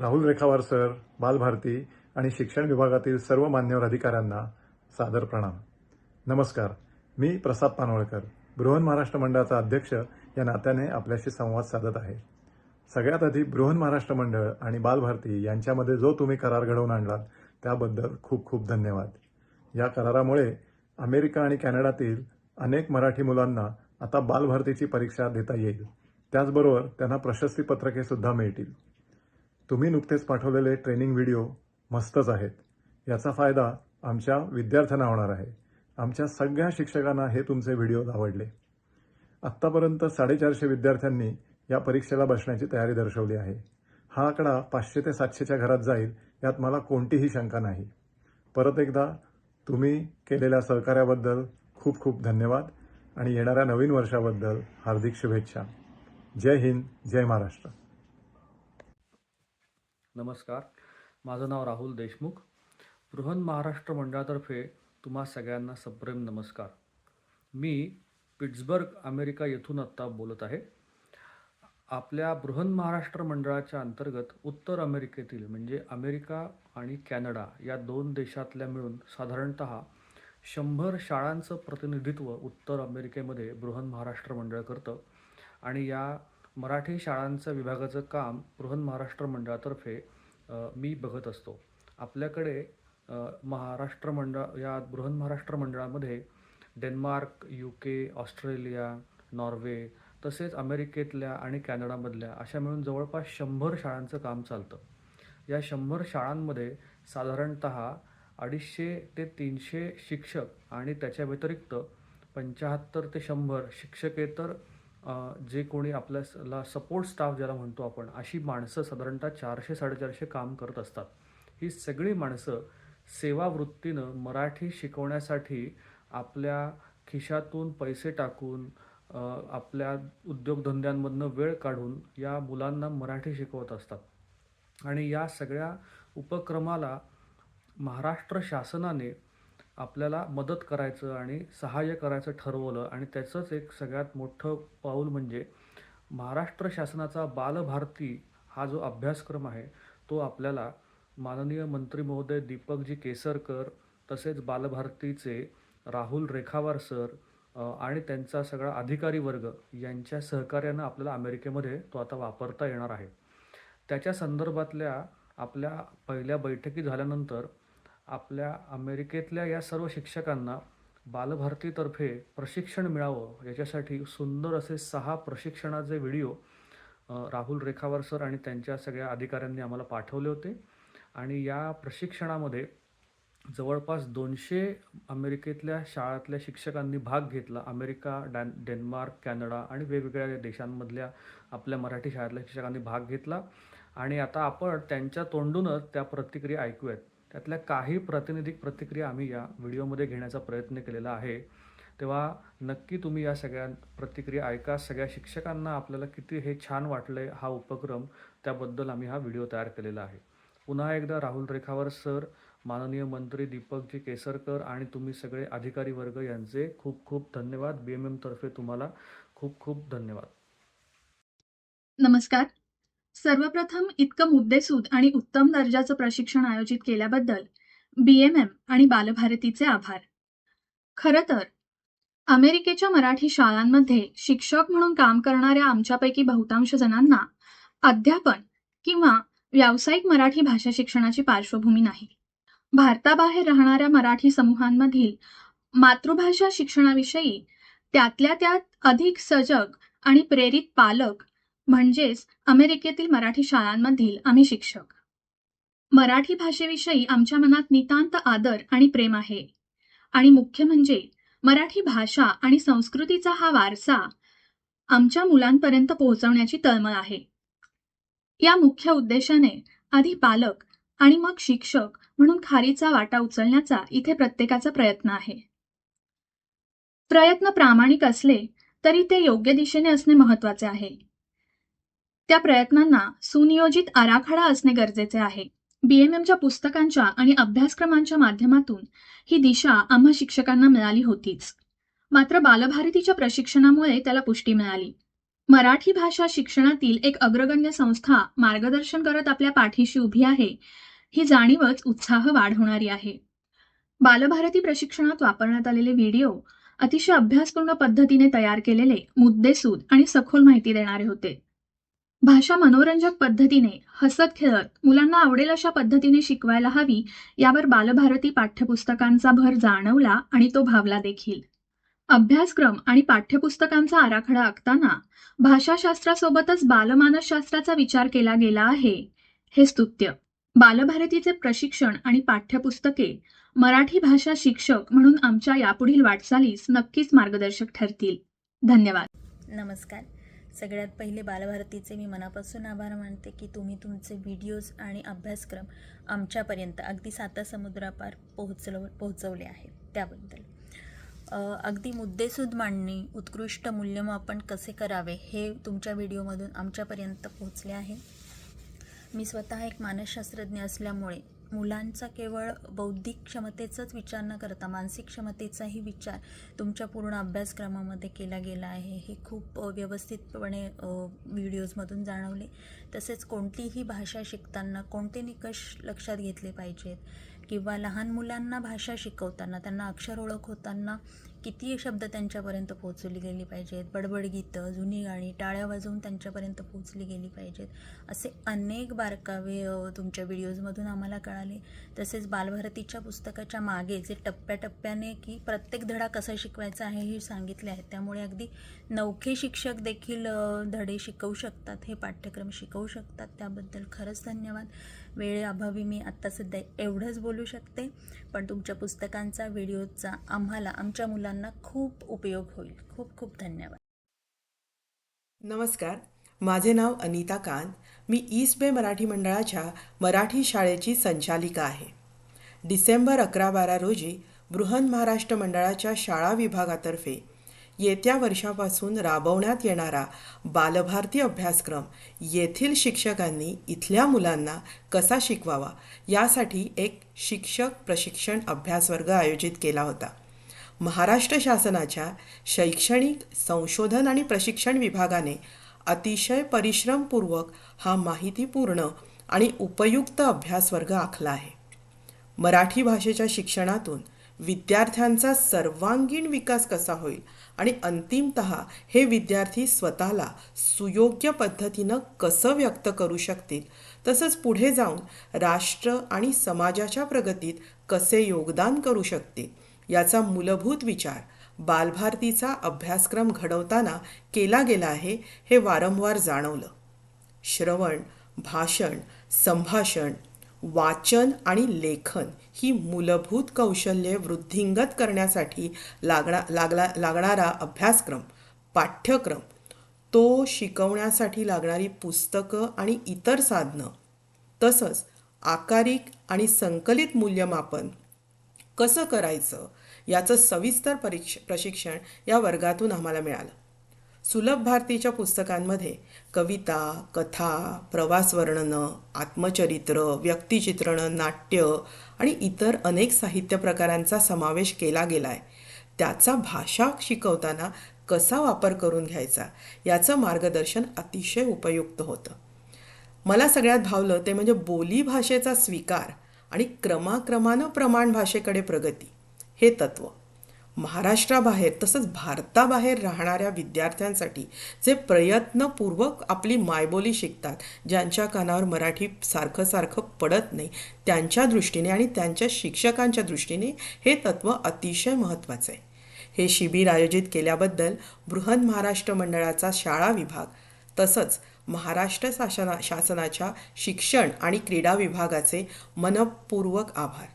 Rahul Rekhawar sir Balbharati आणि शिक्षण विभागातील सर्व मान्यवर अधिकाऱ्यांना सादर प्रणाम. नमस्कार मी प्रसाद पानवळकर बृहन महाराष्ट्र मंडळाचा अध्यक्ष या नात्याने आपल्याशी संवाद साधत आहे. सगळ्यात आधी बृहन महाराष्ट्र मंडळ आणि बालभारती यांच्यामध्ये जो तुम्ही करार घडवून आणलात त्याबद्दल खूप खूप धन्यवाद. या करारामुळे अमेरिका आणि कॅनडातील अनेक मराठी मुलांना आता बालभारतीची परीक्षा देता येईल. त्याचबरोबर त्यांना प्रशस्तीपत्रके सुद्धा मिळतील. तुम्ही नुकतेच पाठवलेले ट्रेनिंग व्हिडिओ मस्तच आहेत. याचा फायदा आमच्या विद्यार्थ्यांना होणार आहे. आमच्या सगळ्या शिक्षकांना हे तुमचे व्हिडिओज आवडले. आत्तापर्यंत साडेचारशे विद्यार्थ्यांनी या परीक्षेला बसण्याची तयारी दर्शवली आहे. हा आकडा पाचशे ते सातशेच्या घरात जाईल यात मला कोणतीही शंका नाही. परत एकदा तुम्ही केलेल्या सहकार्याबद्दल खूप खूप धन्यवाद आणि येणाऱ्या नवीन वर्षाबद्दल हार्दिक शुभेच्छा. जय हिंद जय महाराष्ट्र. नमस्कार. माझं नाव राहुल देशमुख. बृहन महाराष्ट्र मंडळातर्फे तुम्हा सगळ्यांना सप्रेम नमस्कार. मी पिट्सबर्ग अमेरिका येथून आत्ता बोलत आहे. आपल्या बृहन महाराष्ट्र मंडळाच्या अंतर्गत उत्तर अमेरिकेतील म्हणजे अमेरिका आणि कॅनडा या दोन देशातल्या मिळून साधारणत शंभर शाळांचं प्रतिनिधित्व उत्तर अमेरिकेमध्ये बृहन महाराष्ट्र मंडळ करतं. आणि या मराठी शाळांचं विभागाचं काम बृहन महाराष्ट्र मंडळातर्फे मी बघत असतो. आपल्याकडे महाराष्ट्र मंडळ या बृहन महाराष्ट्र मंडळामध्ये Denmark U K Australia Norway तसेच अमेरिकेतल्या आणि कॅनडामधल्या अशा मिळून जवळपास शंभर शाळांचं काम चालतं. या शंभर शाळांमध्ये साधारणत अडीचशे ते तीनशे शिक्षक आणि त्याच्या व्यतिरिक्त पंच्याहत्तर ते शंभर शिक्षकेतर जे कोणी आपल्याला सपोर्ट स्टाफ ज्याला म्हणतो आपण अशी माणसं साधारणतः चारशे साडेचारशे काम करत असतात. ही सगळी माणसं सेवावृत्तीनं मराठी शिकवण्यासाठी आपल्या खिशातून पैसे टाकून आपल्या उद्योगधंद्यांमधनं वेळ काढून या मुलांना मराठी शिकवत असतात. आणि या सगळ्या उपक्रमाला महाराष्ट्र शासनाने आपल्याला मदत करायचं आणि सहाय्य करायचं ठरवलं. आणि त्याचंच एक सगळ्यात मोठं पाऊल म्हणजे महाराष्ट्र शासनाचा बालभारती हा जो अभ्यासक्रम आहे तो आपल्याला माननीय मंत्री महोदय दीपकजी केसरकर तसेच बालभारतीचे राहुल रेखावार सर आणि त्यांचा सगळा अधिकारी वर्ग यांच्या सहकार्यानं आपल्याला अमेरिकेमध्ये तो आता वापरता येणार आहे. त्याच्या संदर्भातल्या आपल्या पहिल्या बैठकी झाल्यानंतर आपल्या अमेरिकेतल्या या सर्व शिक्षकांना बालभारतीतर्फे प्रशिक्षण मिळावं याच्यासाठी सुंदर असे सहा प्रशिक्षणाचे व्हिडिओ राहुल रेखावर सर आणि त्यांच्या सगळ्या अधिकाऱ्यांनी आम्हाला पाठवले होते. आणि या प्रशिक्षणामध्ये जवळपास दोनशे अमेरिकेतल्या शाळातल्या शिक्षकांनी भाग घेतला. अमेरिका डॅन डेन्मार्क कॅनडा आणि वेगवेगळ्या देशांमधल्या आपल्या मराठी शाळेतल्या शिक्षकांनी भाग घेतला. आणि आता आपण त्यांच्या तोंडूनच त्या प्रतिक्रिया ऐकूयात. त्यातल्या काही प्रातिनिधिक प्रतिक्रिया आम्ही या व्हिडिओमध्ये घेण्याचा प्रयत्न केलेला आहे. तेव्हा नक्की तुम्ही या सगळ्या प्रतिक्रिया ऐका. सगळ्या शिक्षकांना आपल्याला किती हे छान वाटलंय हा उपक्रम. त्याबद्दल आम्ही हा व्हिडिओ तयार केलेला आहे. पुन्हा एकदा राहुल रेखावर सर माननीय मंत्री दीपकजी केसरकर आणि तुम्ही सगळे अधिकारी वर्ग यांचे खूप खूप धन्यवाद. बी एम एमतर्फे तुम्हाला खूप खूप धन्यवाद. नमस्कार. सर्वप्रथम इतकं मुद्देसूद आणि उत्तम दर्जाचं प्रशिक्षण आयोजित केल्याबद्दल बीएमएम आणि बालभारतीचे आभार. खरं तर अमेरिकेच्या मराठी शाळांमध्ये शिक्षक म्हणून काम करणाऱ्या आमच्यापैकी बहुतांश जणांना अध्यापन किंवा व्यावसायिक मराठी भाषा शिक्षणाची पार्श्वभूमी नाही. भारताबाहेर राहणाऱ्या मराठी समूहांमधील मातृभाषा शिक्षणाविषयी त्यातल्या त्यात अधिक सजग आणि प्रेरित पालक म्हणजेच अमेरिकेतील मराठी शाळांमधील आम्ही शिक्षक. मराठी भाषेविषयी आमच्या मनात नितांत आदर आणि प्रेम आहे. आणि मुख्य म्हणजे मराठी भाषा आणि संस्कृतीचा हा वारसा आमच्या मुलांपर्यंत पोहोचवण्याची तळमळ आहे. या मुख्य उद्देशाने आधी पालक आणि मग शिक्षक म्हणून खारीचा वाटा उचलण्याचा इथे प्रत्येकाचा प्रयत्न आहे. प्रयत्न प्रामाणिक असले तरी ते योग्य दिशेने असणे महत्त्वाचे आहे. त्या प्रयत्नांना सुनियोजित आराखडा असणे गरजेचे आहे. बीएमएमच्या पुस्तकांच्या आणि अभ्यासक्रमांच्या माध्यमातून ही दिशा आम्हा शिक्षकांना मिळाली होतीच. मात्र बालभारतीच्या प्रशिक्षणामुळे त्याला पुष्टी मिळाली. मराठी भाषा शिक्षणातील एक अग्रगण्य संस्था मार्गदर्शन करत आपल्या पाठीशी उभी आहे ही जाणीवच उत्साह वाढवणारी आहे. बालभारती प्रशिक्षणात वापरण्यात आलेले व्हिडिओ अतिशय अभ्यासपूर्ण पद्धतीने तयार केलेले मुद्देसूद आणि सखोल माहिती देणारे होते. भाषा मनोरंजक पद्धतीने हसत खेळत मुलांना आवडेल अशा पद्धतीने शिकवायला हवी यावर बालभारती पाठ्यपुस्तकांचा भर जाणवला आणि तो भावला देखील. अभ्यासक्रम आणि पाठ्यपुस्तकांचा आराखडा आखताना भाषाशास्त्रासोबतच बालमानसशास्त्राचा विचार केला गेला आहे. हे स्तुत्य. बालभारतीचे प्रशिक्षण आणि पाठ्यपुस्तके मराठी भाषा शिक्षक म्हणून आमच्या यापुढील वाटचालीस नक्कीच मार्गदर्शक ठरतील. धन्यवाद. नमस्कार. सगळ्यात पहिले बालभारतीचे मी मनापासून आभार मानते की तुम्ही तुमचे व्हिडिओज आणि अभ्यासक्रम आमच्यापर्यंत अगदी साता समुद्रापार पोहोचलो पोहोचवले आहेत. त्याबद्दल. अगदी मुद्देसूद मांडणी उत्कृष्ट मूल्यमापन कसे करावे हे तुमच्या व्हिडिओमधून आमच्यापर्यंत पोहोचले आहे. मी स्वतः एक मानसशास्त्रज्ञ असल्यामुळे मुलांचा केवळ बौद्धिक क्षमतेचाच विचार न करता मानसिक क्षमतेचाही विचार तुमच्या पूर्ण अभ्यासक्रमामध्ये केला गेला आहे. हे खूप व्यवस्थितपणे व्हिडिओजमधून जाणवले. तसेच कोणतीही भाषा शिकताना कोणते निकष लक्षात घेतले पाहिजेत? किंवा लहान मुलांना भाषा शिकवताना त्यांना अक्षर ओळख होताना किती शब्द त्यांच्यापर्यंत पोहोचवली गेली पाहिजेत? बडबड गीतं जुनी गाणी टाळ्या वाजवून त्यांच्यापर्यंत पोहोचली गेली पाहिजेत. असे अनेक बारकावे तुमच्या व्हिडिओजमधून आम्हाला कळाले. तसेच बालभारतीच्या पुस्तकाच्या मागे जे टप्प्याटप्प्याने की प्रत्येक धडा कसा शिकवायचा आहे हे सांगितले आहे त्यामुळे अगदी नवखे शिक्षक देखील धडे शिकवू शकतात हे पाठ्यक्रम शिकवू शकतात. त्याबद्दल खरंच धन्यवाद. वेळेअभावी मी आत्ता सध्या एवढंच बोलू शकते. पण तुमच्या पुस्तकांचा व्हिडिओचा आम्हाला आमच्या मुलांना खूप उपयोग होईल. खूप खूप धन्यवाद. नमस्कार. माझे नाव अनिता कांत. मी ईस्ट बे मराठी मंडळाच्या मराठी शाळेची संचालिका आहे. डिसेंबर अकरा बारा रोजी बृहन महाराष्ट्र मंडळाच्या शाळा विभागातर्फे येत्या वर्षापासून राबवण्यात येणारा बालभारती अभ्यासक्रम येथील शिक्षकांनी इथल्या मुलांना कसा शिकवावा यासाठी एक शिक्षक प्रशिक्षण अभ्यासवर्ग आयोजित केला होता. महाराष्ट्र शासनाच्या शैक्षणिक संशोधन आणि प्रशिक्षण विभागाने अतिशय परिश्रमपूर्वक हा माहितीपूर्ण आणि उपयुक्त अभ्यासवर्ग आखला आहे. मराठी भाषेच्या शिक्षणातून विद्यार्थ्यांचा सर्वांगीण विकास कसा होईल आणि अंतिमत हे विद्यार्थी स्वतःला सुयोग्य पद्धतीनं कसं व्यक्त करू शकतील? तसंच पुढे जाऊन राष्ट्र आणि समाजाच्या प्रगतीत कसे योगदान करू शकतील? याचा मूलभूत विचार बालभारतीचा अभ्यासक्रम घडवताना केला गेला आहे हे वारंवार जाणवलं. श्रवण भाषण संभाषण वाचन आणि लेखन ही मूलभूत कौशल्ये वृद्धिंगत करण्यासाठी लागणा लागला लागणारा अभ्यासक्रम पाठ्यक्रम. तो शिकवण्यासाठी लागणारी पुस्तकं आणि इतर साधनं तसंच आकारिक आणि संकलित मूल्यमापन कसं करायचं याचं सविस्तर परीक्ष प्रशिक्षण या वर्गातून आम्हाला मिळालं. सुलभ भारतीच्या पुस्तकांमध्ये कविता कथा प्रवासवर्णनं आत्मचरित्र व्यक्तिचित्रणं नाट्य आणि इतर अनेक साहित्य प्रकारांचा समावेश केला गेला आहे त्याचा भाषा शिकवताना कसा वापर करून घ्यायचा याचं मार्गदर्शन अतिशय उपयुक्त होतं. मला सगळ्यात भावलं ते म्हणजे बोली भाषेचा स्वीकार आणि क्रमाक्रमानं प्रमाण भाषेकडे प्रगती. हे तत्व. महाराष्ट्राबाहेर तसंच भारताबाहेर राहणाऱ्या विद्यार्थ्यांसाठी जे प्रयत्नपूर्वक आपली मायबोली शिकतात ज्यांच्या कानावर मराठी सारखं सारखं पडत नाही त्यांच्या दृष्टीने आणि त्यांच्या शिक्षकांच्या दृष्टीने हे तत्त्व अतिशय महत्त्वाचं आहे. हे शिबिर आयोजित केल्याबद्दल बृहन महाराष्ट्र मंडळाचा शाळा विभाग तसंच महाराष्ट्र शासना शासनाच्या शिक्षण आणि क्रीडा विभागाचे मनपूर्वक आभार.